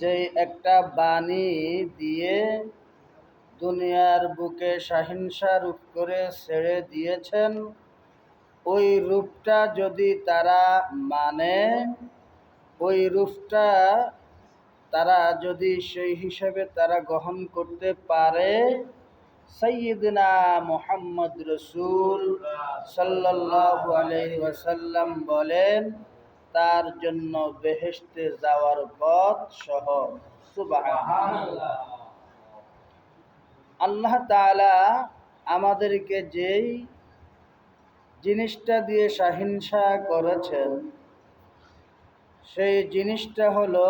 যে একটা বাণী দিয়ে দুনিয়ার বুকে সহিংসা রূপ করে ছেড়ে দিয়েছেন, ওই রূপটা যদি তারা মানে ওই রূপটা তারা যদি সেই হিসাবে তারা গ্রহণ করতে পারে সৈয়দনা মোহাম্মদ রসুল সাল্লাল্লাহু আলাইহি ওয়াসাল্লাম বলেন তার জন্য বেহেশতে যাওয়ার পথ সুবহানাল্লাহ। আল্লাহ তাআলা আমাদেরকে যেই জিনিসটা দিয়ে সহিংসা করেছেন, সেই জিনিসটা হলো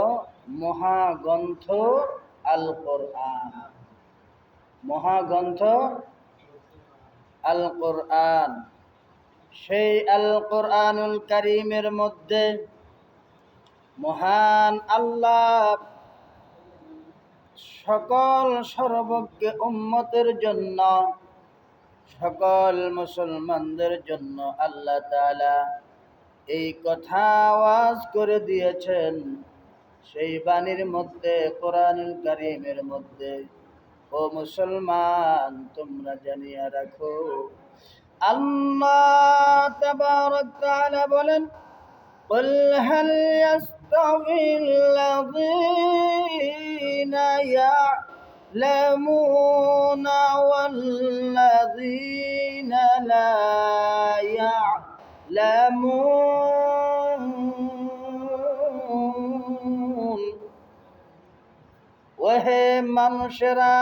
মহাগ্রন্থ আল কোরআন মহাগ্রন্থ আল কোরআন সেই আল কোরআনুল করিমের মধ্যে মহান আল্লাহ সকল সর্বজ্ঞ উম্মতের জন্য, সকল মুসলমানদের জন্য আল্লাহ তাআলা এই কথা আওয়াজ করে দিয়েছেন। সেই বাণীর মধ্যে, কোরআনুল করিমের মধ্যে, ও মুসলমান, তোমরা জানিয়া রাখো আল্লাহ তাবারক তাআলা বলেন قل هل يستوي الذين يعلمون والذين لا يعلمون ওহে মানুষেরা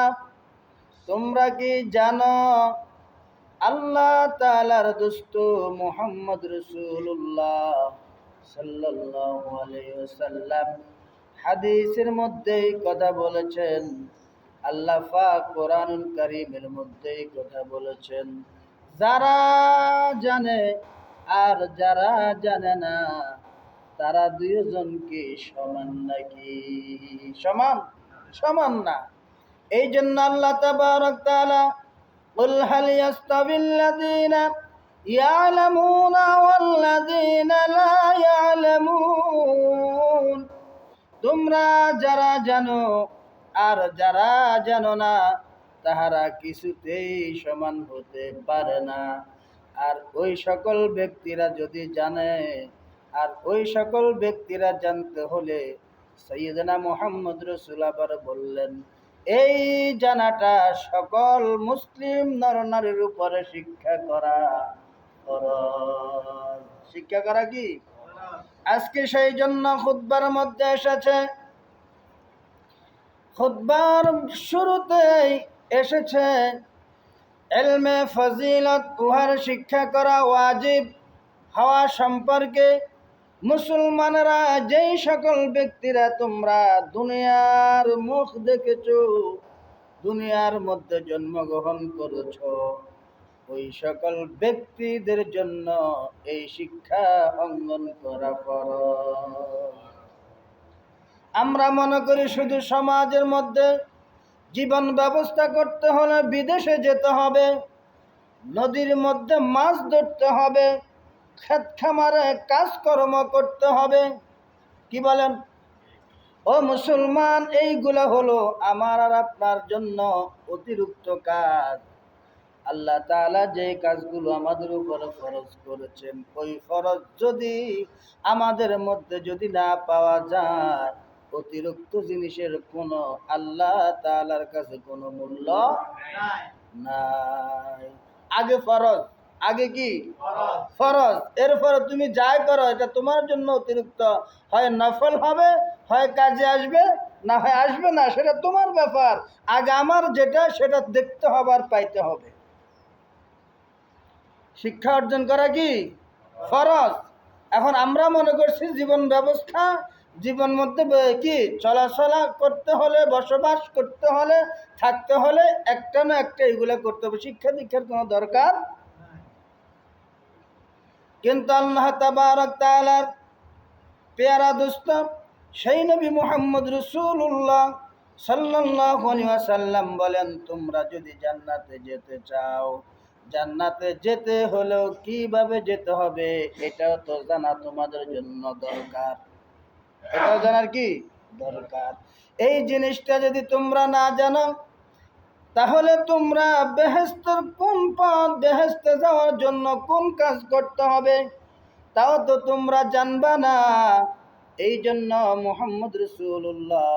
তোমরা কি জানো আল্লাহ তালার দোস্ত মোহাম্মদ রসুল্লাহ ওয়াসাল্লাম হাদিসের মধ্যেই কথা বলেছেন। আল্লাহ পাক কোরআনুল কারীমের মধ্যেই কথা বলেছেন। যারা জানে আর যারা জানে না, তারা দুইজন কি সমান নাকি? সমান? সমান না। এই জন্য আল্লাহ তাবারক তাআলা قل هل يستوي الذين يعلمون والذين لا يعلمون তোমরা যারা জানো আর যারা জানো না তাহারা কিছুতেই সমান হতে পারে না আর ওই সকল ব্যক্তিরা যদি জানে আর ওই সকল ব্যক্তিরা জানতে হলে সৈয়দনা মোহাম্মদ রসুল আবার বললেন এই জানাটা সকল মুসলিম নরনারীর উপরে শিক্ষা করা শিক্ষা করা কি? আজকে সেই জন্য খুদ্বার মধ্যে এসেছে। খুদ্বার শুরুতেই এসেছে এলমে ফজিলত, উহার শিক্ষা করা ওয়াজিব হওয়া সম্পর্কে মুসলমানেরা যেই সকল ব্যক্তিরা তোমরা দুনিয়ার মুখ দেখেছ, দুনিয়ার মধ্যে জন্মগ্রহণ করেছ, ওই সকল ব্যক্তিদের জন্য এই শিক্ষা অঙ্গন করা পর আমরা মনে করি শুধু সমাজের মধ্যে জীবন ব্যবস্থা করতে হলে বিদেশে যেতে হবে, নদীর মধ্যে মাছ ধরতে হবে ক্ষেত খামারে কাজকর্ম করতে হবে। কি বলেন? ও মুসলমান এইগুলো হলো আমার আর আপনার জন্য অতিরিক্ত কাজ। আল্লাহ তাআলা যে কাজগুলো আমাদের উপর ফরজ করেছেন ওই ফরজ যদি আমাদের মধ্যে যদি না পাওয়া যায় অতিরিক্ত জিনিসের কোনো আল্লাহ তালার কাছে কোনো মূল্য নাই। আগে ফরজ আগে কি? ফরজ। এরপরে তুমি যাই করো, এটা তোমার জন্য অতিরিক্ত। হয় নফল হবে, হয় কাজে আসবে, না হয় আসবে না, সেটা তোমার ব্যাপার। আগে আমার যেটা, সেটা দেখতে হবে আর পাইতে হবে। শিক্ষা অর্জন করা কি? ফরজ। এখন আমরা মনে করছি জীবন ব্যবস্থা, জীবন মধ্যে কি? চলাচলা করতে হলে, বসবাস করতে হলে, থাকতে হলে একটা না একটা এগুলো করতে হবে। শিক্ষা দীক্ষার কোনো দরকার কিন্তু আল্লাহ তাবারক তাআলার পেয়ারা দোস্ত, সেই নবী মোহাম্মদ রসুল্লাহ সাল্লাল্লাহু আলাইহি ওয়াসাল্লাম বলেন, তোমরা যদি জান্নাতে যেতে চাও, জান্নাতে যেতে হলেও কীভাবে যেতে হবে? এটাও তো জানা তোমাদের জন্য দরকার। এটাও জানার কি? দরকার। এই জিনিসটা যদি তোমরা না জানো তাহলে তোমরা বেহেস্তের কোন পথ বেহেস্তে যাওয়ার জন্য কোন কাজ করতে হবে? তাও তো তোমরা জানবা না। এই জন্য মোহাম্মদ রসুল্লাহ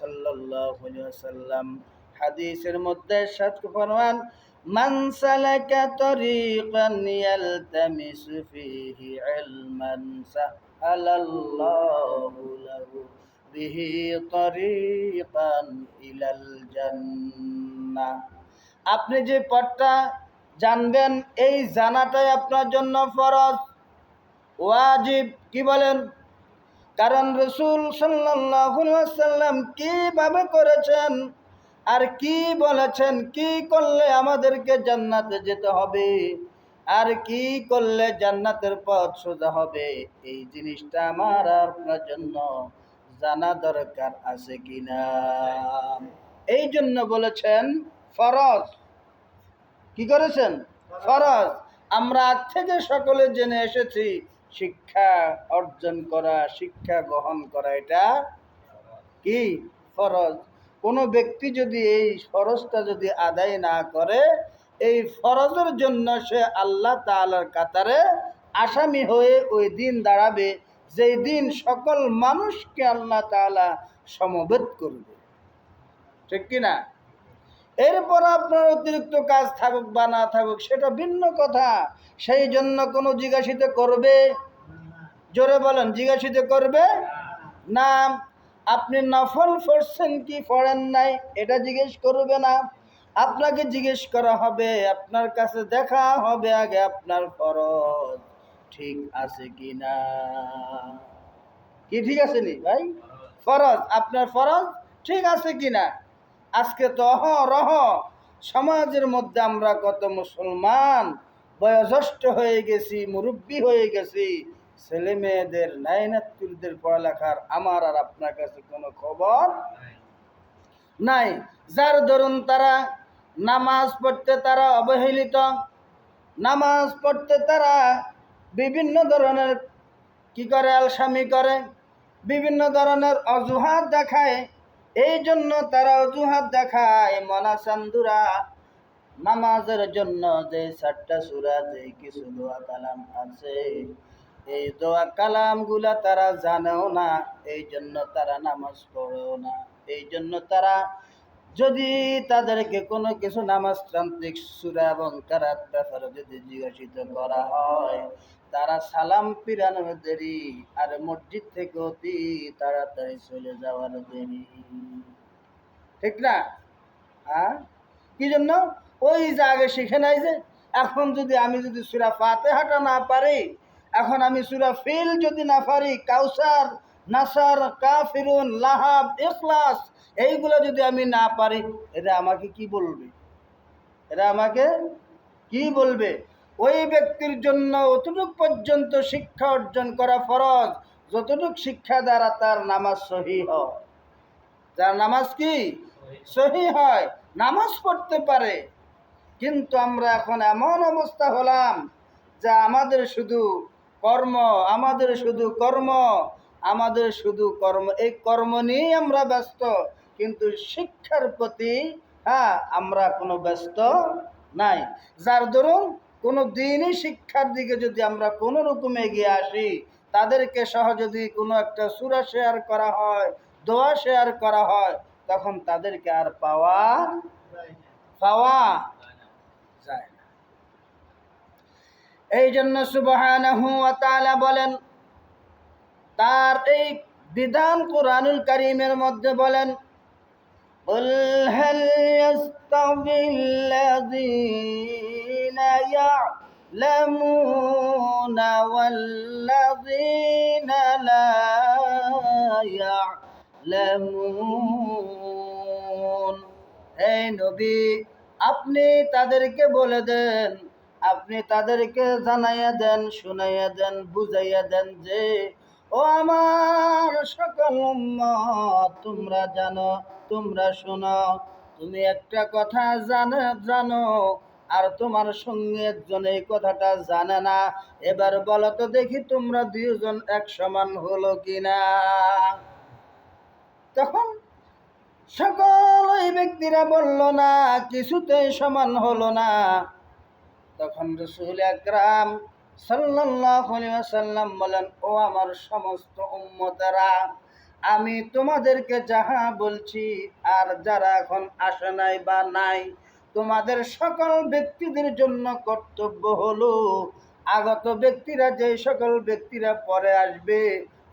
আলাইহি হাদিসের মধ্যে সাত ফরমান, মান ইলাল জান্নাহ আপনি যে পথটা জানবেন, এই জানাটাই আপনার জন্য ফরজ। ওয়াজিব, কি বলেন? কারণ রসুল সাল্লাম কীভাবে করেছেন আর কি বলেছেন, কি করলে আমাদেরকে জান্নাতে যেতে হবে, আর কি করলে জান্নাতের পথ সোজা হবে, এই জিনিসটা আমার আপনার জন্য জানা দরকার আছে কিনা? এই জন্য বলেছেন, ফরজ। কি করেছেন? ফরজ। আমরা আজ থেকে সকলে জেনে এসেছি, শিক্ষা অর্জন করা, শিক্ষা গ্রহণ করা, এটা কি ফরজ? কোনো ব্যক্তি যদি এই ফরজটা যদি আদায় না করে, এই ফরজের জন্য সে আল্লাহ তালার কাতারে আসামি হয়ে ওই দিন দাঁড়াবে, যেই দিন সকল মানুষকে আল্লাহ তালা সমবেত করবে। ঠিক কিনা? এরপর আপনার অতিরিক্ত কাজ থাকুক বা না থাকুক, সেটা ভিন্ন কথা। সেই জন্য কোনো জিজ্ঞাসিত করবে? জোরে বলেন, জিজ্ঞাসিত করবে? না। আপনি নফল পড়ছেন কি পড়েন নাই, এটা জিজ্ঞেস করবে না। আপনাকে জিজ্ঞেস করা হবে, আপনার কাছে দেখা হবে আগে আপনার ফরজ। ঠিক আছে কি না কি ঠিক আছে নি ভাই? ফরজ। আপনার ফরজ ঠিক আছে কি না আজকে তো অহ, রহ। সমাজের মধ্যে আমরা কত মুসলমান। বয়োজ্যেষ্ঠ হয়ে গেছি, মুরব্বী হয়ে গেছি। ছেলে মেয়েদের নাইনাত্তুরদের পড়ালেখার আমার আর আপনার কাছে কোনো খবর? নাই। যার ধরুন তারা নামাজ পড়তে তারা অবহেলিত। নামাজ পড়তে তারা বিভিন্ন ধরনের কি করে, আলসামি করে। বিভিন্ন ধরনের অজুহাত দেখায়। এই জন্য তারা অজুহাত দেখায় মনা চান্দুরা নামাজের জন্য যে চারটা সুরা, যে কিছু দোয়া কালাম আছে, এই দোয়া কালামগুলা তারা জানেও না এই জন্য তারা নামাজ পড়েও না। এই জন্য তারা যদি তাদেরকে কোনো কিছু নামাজ তান্ত্রিক সুরা এবং কারাত ব্যাপারে যদি জিজ্ঞাসিত করা হয় তারা সালাম পিরানোর দেরি, আর মসজিদ থেকে অতি তাড়াতাড়ি চলে যাওয়ার দেরি। ঠিক না? হ্যাঁ? কি জন্য? ওই যে আগে শিখে নাই যে, এখন যদি আমি যদি সুরা ফাতে হাঁটা না পারি, এখন আমি সুরা ফিল যদি না পারি, কাউসার, নাসার, কাফিরুন, লাহাব, ইখলাস, এইগুলো যদি আমি না পারি, এরা আমাকে কি বলবে? এরা আমাকে কি বলবে? ওই ব্যক্তির জন্য অতটুক পর্যন্ত শিক্ষা অর্জন করা ফরজ। যতটুক শিক্ষা দ্বারা তার নামাজ সহি হয়। যার নামাজ কি? সহি হয়। নামাজ পড়তে পারে। কিন্তু আমরা এখন এমন অবস্থা হলাম যে আমাদের শুধু কর্ম, আমাদের শুধু কর্ম, আমাদের শুধু কর্ম। এই কর্ম নিয়েই আমরা ব্যস্ত। কিন্তু শিক্ষার প্রতি হ্যাঁ আমরা কোনো ব্যস্ত নাই। যার দরুন কোনো দিনই শিক্ষার দিকে যদি আমরা কোনো রকমে এগিয়ে আসি তাদেরকে সহ যদি কোনো একটা সুরা শেয়ার করা হয় দোয়া শেয়ার করা হয় তখন তাদেরকে আর পাওয়া পাওয়া যায় না এই জন্য সুবহানাহু ওয়া তাআলা বলেন তার এই বিধান কোরআনুল কারীমের মধ্যে বলেন قل هل يستوي الذين يعلمون والذين لا يعلمون এই নবী আপনি তাদেরকে বলে দেন আপনি তাদেরকে জানাইয়া দেন শুনাইয়া দেন বুঝাইয়া দেন যে ও আমার সকল উম্মত তোমরা জানো তোমরা শোনো তুমি একটা কথা জানো জানো আর তোমার সঙ্গে একজন এই কথাটা জানে না। এবার বলো তো দেখি তোমরা দুজন এক সমান হলো কিনা। তখন সকল ওই ব্যক্তিরা বলল, না, কিছুতেই সমান হলো না। তখন রসুল সাল্লাল্লাহু আলাইহি বলেন, ও আমার সমস্ত উম্মতেরা, আমি তোমাদেরকে যাহা বলছি, আর যারা এখন আসে নাই বা নাই তোমাদের সকল ব্যক্তিদের জন্য কর্তব্য হলো আগত ব্যক্তিরা যে সকল ব্যক্তিরা পরে আসবে,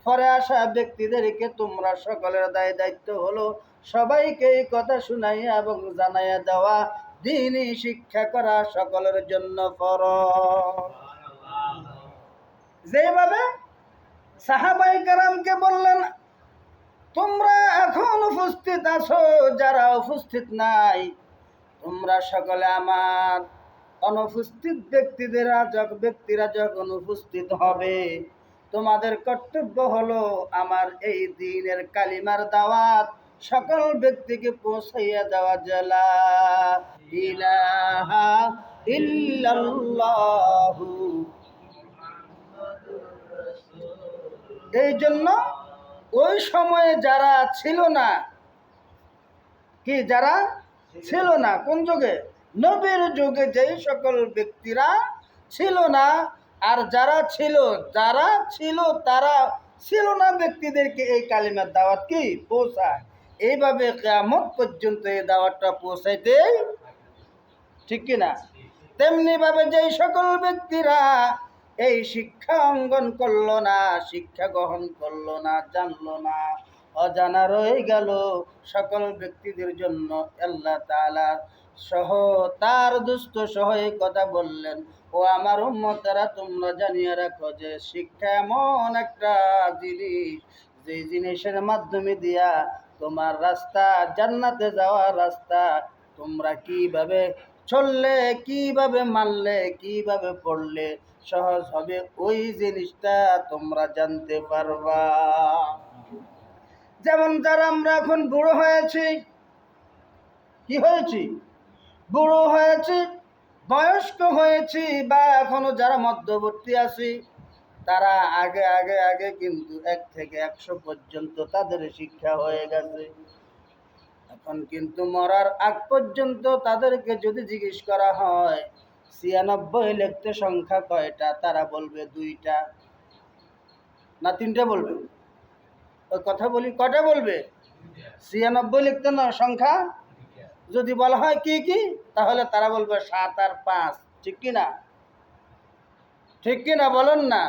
পরে আসা ব্যক্তিদেরকে তোমরা সকলের দায় দায়িত্ব হলো সবাইকে এই কথা শুনাইয়া এবং জানাইয়া দেওয়া দিনই শিক্ষা করা সকলের জন্য ফর যেভাবে সাহাবাই কারামকে বললেন, তোমরা এখন উপস্থিত আছো, যারা উপস্থিত নাই তোমরা সকলে আমার অনুপস্থিত ব্যক্তিদের ব্যক্তিরা যখন উপস্থিত হবে। তোমাদের কর্তব্য হলো আমার এই দিনের কালিমার দাওয়াত। সকল ব্যক্তিকে পৌঁছাইয়া দেওয়া জেলা। ইলাহা ইল্লাল্লাহু। এই জন্য ওই সময়ে যারা ছিল না, কি যারা ছিল না। কোন যুগে? নবীর যুগে যেই সকল ব্যক্তিরা ছিল না, আর যারা ছিল যারা ছিল, তারা ছিল না। ব্যক্তিদেরকে এই কালিমার দাওয়াত কি? পৌঁছায়। এইভাবে কেমন পর্যন্ত এই দাওয়াতটা পৌঁছাইতে ঠিক কিনা? তেমনি ভাবে যেই সকল ব্যক্তিরা এই শিক্ষা অঙ্গন করল না, শিক্ষা গ্রহণ করল না, জানলো না অজানা রয়ে গেল সকল ব্যক্তিদের জন্য। আল্লাহ তাআলা সহ তার দুস্থ সহ এই কথা বললেন। ও আমার উম্মতারা, তোমরা জানিয়ে রাখো যে শিক্ষা এমন একটা জিনিস, যে জিনিসের মাধ্যমে দিয়া তোমার রাস্তা, জান্নাতে যাওয়ার রাস্তা তোমরা কীভাবে চললে, কীভাবে মানলে, কীভাবে পড়লে সহজ হবে, ওই জিনিসটা তোমরা জানতে পারবা। যেমন যারা আমরা এখন বুড়ো হয়েছি, কি হয়েছি? বুড়ো হয়েছি, বয়স্ক হয়েছি, বা এখনও যারা মধ্যবর্তী আছি, তারা আগে আগে আগে কিন্তু এক থেকে একশো পর্যন্ত তাদের শিক্ষা হয়ে গেছে। এখন কিন্তু মরার আগ পর্যন্ত তাদেরকে যদি জিজ্ঞেস করা হয়, ছিয়ানব্বই লিখতে সংখ্যা কয়টা? তারা বলবে দুইটা। না, তিনটা বলবে? কথা বলি, কটা বলবে? ছিয়ানব্বই লিখতে না, সংখ্যা? যদি বলা হয় কি কি, তাহলে তারা বলবে সাত আর পাঁচ, ঠিক কি না? ঠিক কি না, বলেন না।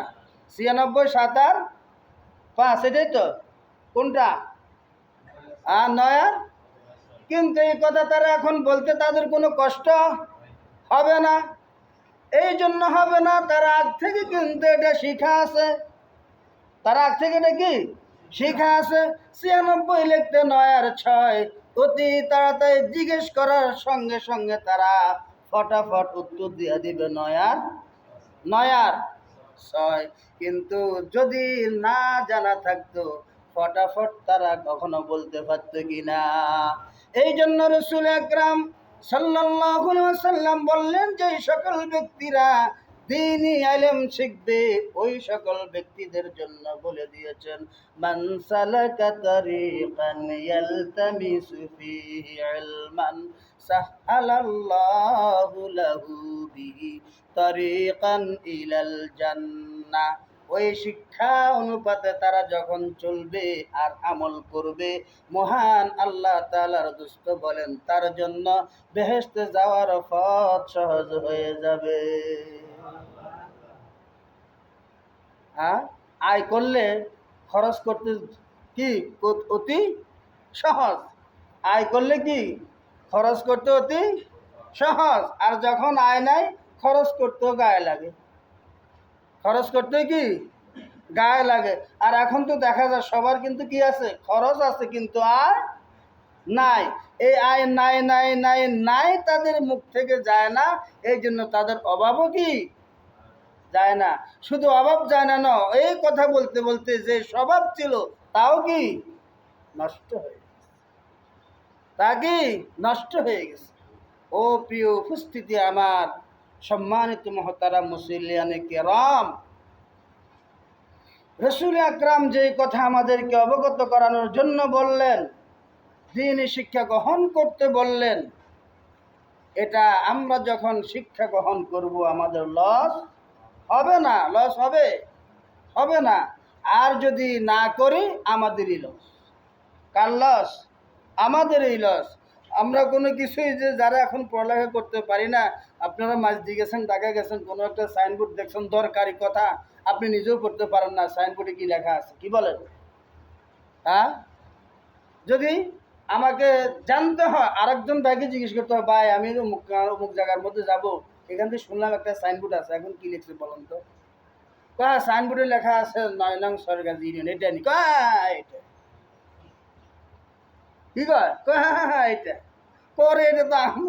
ছিয়ানব্বই, সাত আর পাঁচ, এটাই তো। কোনটা? আর নয় আর? কিন্তু এই কথা তারা এখন বলতে তাদের কোনো কষ্ট হবে না। এই জন্য হবে না, তারা আগ থেকে কিন্তু এটা শিখা আছে। তারা আগ থেকে এটা কি? শিখা আছে, ছিয়ানব্বই লিখতে নয় আর ছয়। অতি তাড়াতাড়ি জিজ্ঞেস করার সঙ্গে সঙ্গে তারা ফটাফট উত্তর দিয়ে দিবে নয় আর নয় আর ছয়। কিন্তু যদি না জানা থাকতো, ফটাফট তারা কখনো বলতে পারতো কি না এই জন্য রসুল একরাম সাল্লাল্লাহু আলাইহি ওয়াসাল্লাম বললেন যে, সকল ব্যক্তিরা দিনই আলেম শিখবে ওই সকল ব্যক্তিদের জন্য বলে দিয়েছেন, মান সালাকা তারিকান ইয়ালতামিসু ফিহি ইলমান, সাহালাল্লাহু লাহু বিহি তারিকান ইলাল জান্নাহ। ওই শিক্ষা অনুপাতে তারা যখন চলবে আর আমল করবে, মহান আল্লাহ তালার দুস্থ বলেন, তার জন্য বেহেস্তে যাওয়ার পথ সহজ হয়ে যাবে। আয় করলে খরচ করতে কি অতি সহজ। আয় করলে কি? খরচ করতে অতি সহজ। আর যখন আয় নাই, খরচ করতেও গায়ে লাগে। খরচ করতে কি? গায়ে লাগে। আর এখন তো দেখা যায়, সবার কিন্তু কি আছে? খরচ আছে, কিন্তু আর নাই। এই আয় নাই নাই নাই নাই তাদের মুখ থেকে যায় না। এই জন্য তাদের অভাবও কি? যায় না। শুধু অভাব যায় না, ন, এই কথা বলতে বলতে যে স্বভাব ছিল, তাও কি নষ্ট হয়ে গেছে? তা কি নষ্ট হয়ে গেছে? ও প্রিয় উপস্থিতি আমার, সম্মানিত মহতারা মুসলিয়ানে কেরাম, রসুল আকরাম যে কথা আমাদেরকে অবগত করানোর জন্য বললেন, দিনই শিক্ষা গ্রহণ করতে বললেন, এটা আমরা যখন শিক্ষা গ্রহণ করব, আমাদের লস হবে না লস হবে? হবে না। আর যদি না করি, আমাদেরই লস কার লস আমাদেরই লস আমরা কোনো কিছুই যে যারা এখন পড়ালেখা করতে পারি না, আপনারা মাছ দিয়ে গেছেন, ঢাকা গেছেন, কোনো একটা সাইনবোর্ড দেখছেন, দরকারি কথা আপনি নিজেও পড়তে পারেন না সাইনবোর্ডে কি লেখা আছে, কি বলেন? হ্যাঁ? যদি আমাকে জানতে হয়, আরেকজন ভাইকে জিজ্ঞেস করতে হয়, ভাই, আমি অমুক অমুক জায়গার মধ্যে যাব। এখান থেকে শুনলাম একটা সাইনবোর্ড আছে, এখন কি লিখছে বলুন তো? কয়া সাইনবোর্ডে লেখা আছে নয় নং সরকার ইউনিয়ন এটা নি। এটা। কি কয়? এটা। পরে এটা তো আমি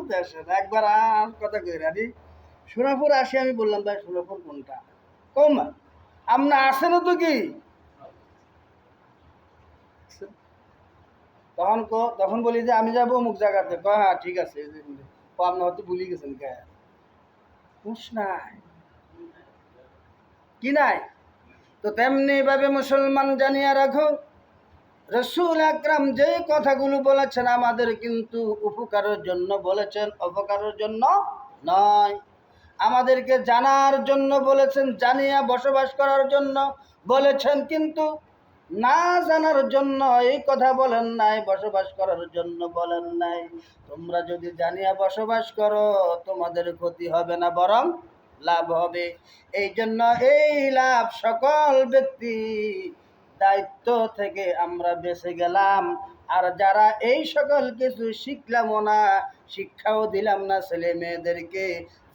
একবার আর কথা কই রাজি সোনাপুর আসি, আমি বললাম, ভাই, সোনাপুর কোনটা? কম আপনি আসেন তো কি? তখন কো, তখন বলি যে, আমি যাব অমুক জায়গাতে। হ্যাঁ ঠিক আছে। আপনি হয়তো ভুলে গেছেন, কে? হুঁশ নাই কি নাই? তো তেমনি ভাবে মুসলমান জানিয়ে রাখো, রসুল আকরাম যে কথাগুলো বলেছেন আমাদের কিন্তু উপকারের জন্য বলেছেন, অপকারের জন্য নয়। আমাদেরকে জানার জন্য বলেছেন, জানিয়া বসবাস করার জন্য বলেছেন কিন্তু না জানার জন্য এই কথা বলেন নাই, বসবাস করার জন্য বলেন নাই। তোমরা যদি জানিয়া বসবাস করো, তোমাদের ক্ষতি হবে না, বরং লাভ হবে। এই জন্য এই লাভ সকল ব্যক্তি দায়িত্ব থেকে আমরা বেঁচে গেলাম। আর যারা এই সকল কিছু শিখলামও না, শিক্ষাও দিলাম না ছেলে মেয়েদেরকে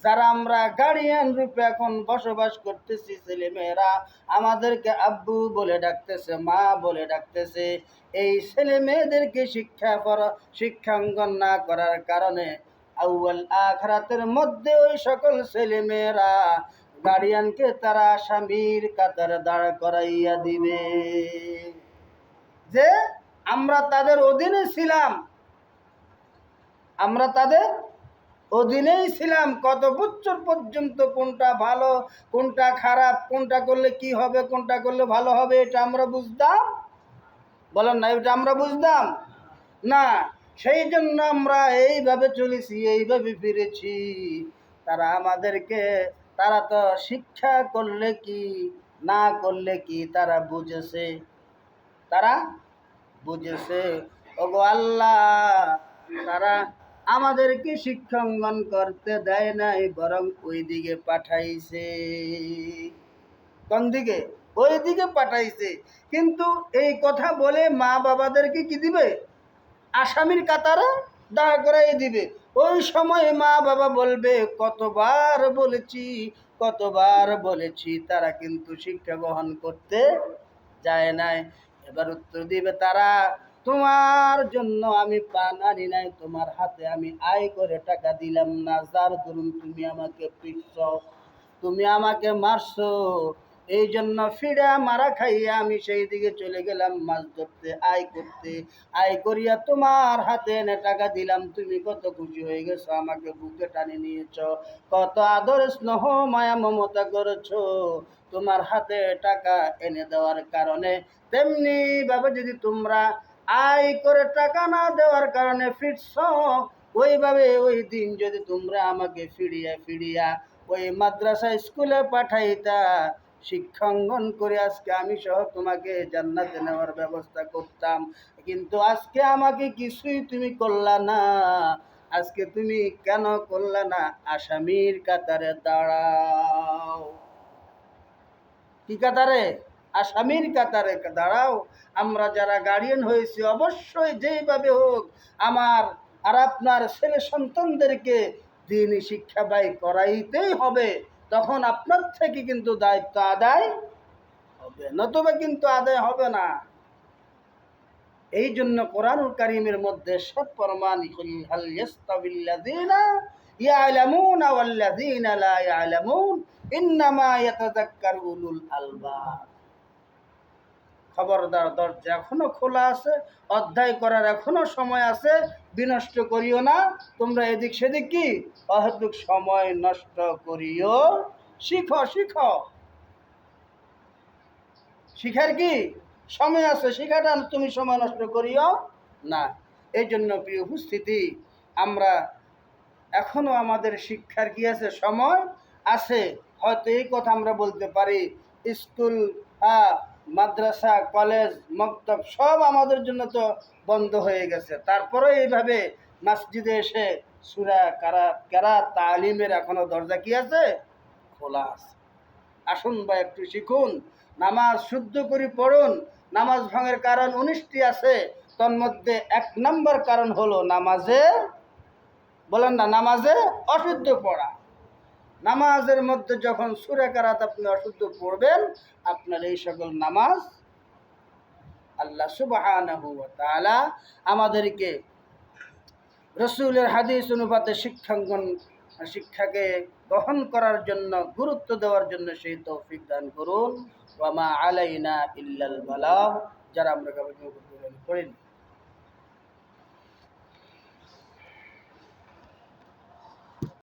যারা আমরা গার্ডিয়ান রূপে এখন বসবাস করতেছি ছেলে মেয়েরা আমাদেরকে আব্বু বলে ডাকতেছে, মা বলে ডাকতেছে। এই ছেলে মেয়েদেরকে শিক্ষা কর শিক্ষাঙ্গন না করার কারণে আউয়াল আখরাতের মধ্যে ওই সকল ছেলে মেয়েরা গার্ডিয়ানকে তারা স্বামীর কাতার দাঁড় করাইয়া দিবে। যে আমরা তাদের অধীনে ছিলাম, আমরা তাদের অধীনেই ছিলাম, কত বছর পর্যন্ত কোনটা ভালো, কোনটা খারাপ, কোনটা করলে কি হবে, কোনটা করলে ভালো হবে, এটা আমরা বুঝতাম? বলেন না, এটা আমরা বুঝতাম? না, সেই জন্য আমরা এইভাবে চলেছি, এইভাবে ফিরেছি। তারা আমাদেরকে, তারা তো শিক্ষা করলে কি, না করলে কি তারা বুঝেছে? তারা বুঝেছে। ওগো আল্লাহ, তারা আমাদেরকে শিক্ষাঙ্গন করতে দেয় নাই, বরং ওই দিকে পাঠাইছে। কোন দিকে ওই দিকে পাঠাইছে। কিন্তু এই কথা বলে মা বাবাদেরকে কি দিবে? আসামির কাতারে দাঁড় করাই দিবে। ওই সময় মা বাবা বলবে, কতবার বলেছি কতবার বলেছি, তারা কিন্তু শিক্ষা গ্রহণ করতে যায় নাই। এবার উত্তর দিবে তারা। তোমার জন্য আমি পান আনি নাই, তোমার হাতে আমি আয় করে টাকা দিলাম না। যার দরুন তুমি আমাকে পিটছ, তুমি আমাকে মারছো, এই জন্য ফিরে মারা খাইয়া আমি সেই দিকে চলে গেলাম মাছ ধরতে, আয় করতে। আয় করিয়া তোমার হাতে এনে টাকা দিলাম, তুমি কত খুশি হয়ে গেছো, আমাকে বুকে টানে নিয়েছ। কত আদর, স্নেহ, মায়া, মমতা করেছ, তোমার হাতে টাকা এনে দেওয়ার কারণে তেমনি ভাবে যদি তোমরা আয় করে টাকা না দেওয়ার কারণে ফিরছ। ওইভাবে ওই দিন যদি তোমরা আমাকে ফিরিয়া ফিরিয়া ওই মাদ্রাসা স্কুলে পাঠাইতা, শিক্ষাঙ্গন করে আজকে আমি সহ তোমাকে জান্নাতে নেওয়ার ব্যবস্থা করতাম। কিন্তু আজকে আমাকে কিছুই তুমি করলা না। আজকে তুমি কেন করলা না? আসামির কাতারে দাঁড়াও। কি কাতারে? আসামির কাতারে দাঁড়াও। আমরা যারা গার্ডিয়ান হয়েছি, অবশ্যই যেইভাবে হোক, আমার আর আপনার ছেলে সন্তানদেরকে দিন শিক্ষা ব্যয় করাইতেই হবে। তখন আপনার থেকে কিন্তু দায়িত্ব আদায় হবে। নতুবা কিন্তু আদায় হবে না। এই জন্য কোরআনুল কারিমের মধ্যে সব প্রমাণ ইয়ালামুনা ওয়াল্লাযীনা লা ইয়ালামুন, ইন্নামা ইয়াতাযাক্কারু আলবাব। খবরদার দরজা এখনও খোলা আছে, অধ্যায় করার এখনও সময় আছে, বিনষ্ট করিও না, তোমরা এদিক সেদিক কি? অহেতুক সময় নষ্ট করিও। শিখো শিখো। শিখার কি? সময় আছে, শিখাটা তুমি সময় নষ্ট করিও না। এই জন্য প্রিয় উপস্থিতি, আমরা এখনও আমাদের শিক্ষার কি আছে? সময় আছে। হয়তো এই কথা আমরা বলতে পারি, স্কুল মাদ্রাসা, কলেজ, মক্তব সব আমাদের জন্য তো বন্ধ হয়ে গেছে। তারপরে এইভাবে মসজিদে এসে সুরা কারা কারা তালিমের এখনও দরজা কি আছে? খোলা আছে। আসুন বা একটু শিখুন। নামাজ শুদ্ধ করে পড়ুন। নামাজ ভাঙের কারণ উনিশটি আছে। তন্মধ্যে এক নম্বর কারণ হলো নামাজে, বলেন না, নামাজে অশুদ্ধ পড়া। নামাজের মধ্যে যখন সুরে কারাত আপনি অশুদ্ধ পড়বেন, আপনার এই সকল নামাজ আল্লাহ তাআলা আমাদেরকে রসুলের হাদিস অনুপাতে শিক্ষাঙ্গন, শিক্ষাকে গ্রহণ করার জন্য, গুরুত্ব দেওয়ার জন্য সেই তৌফিক দান করুন। ওয়ামা আলাইনা ইল্লাল বালাগ, যারা আমরা করিনি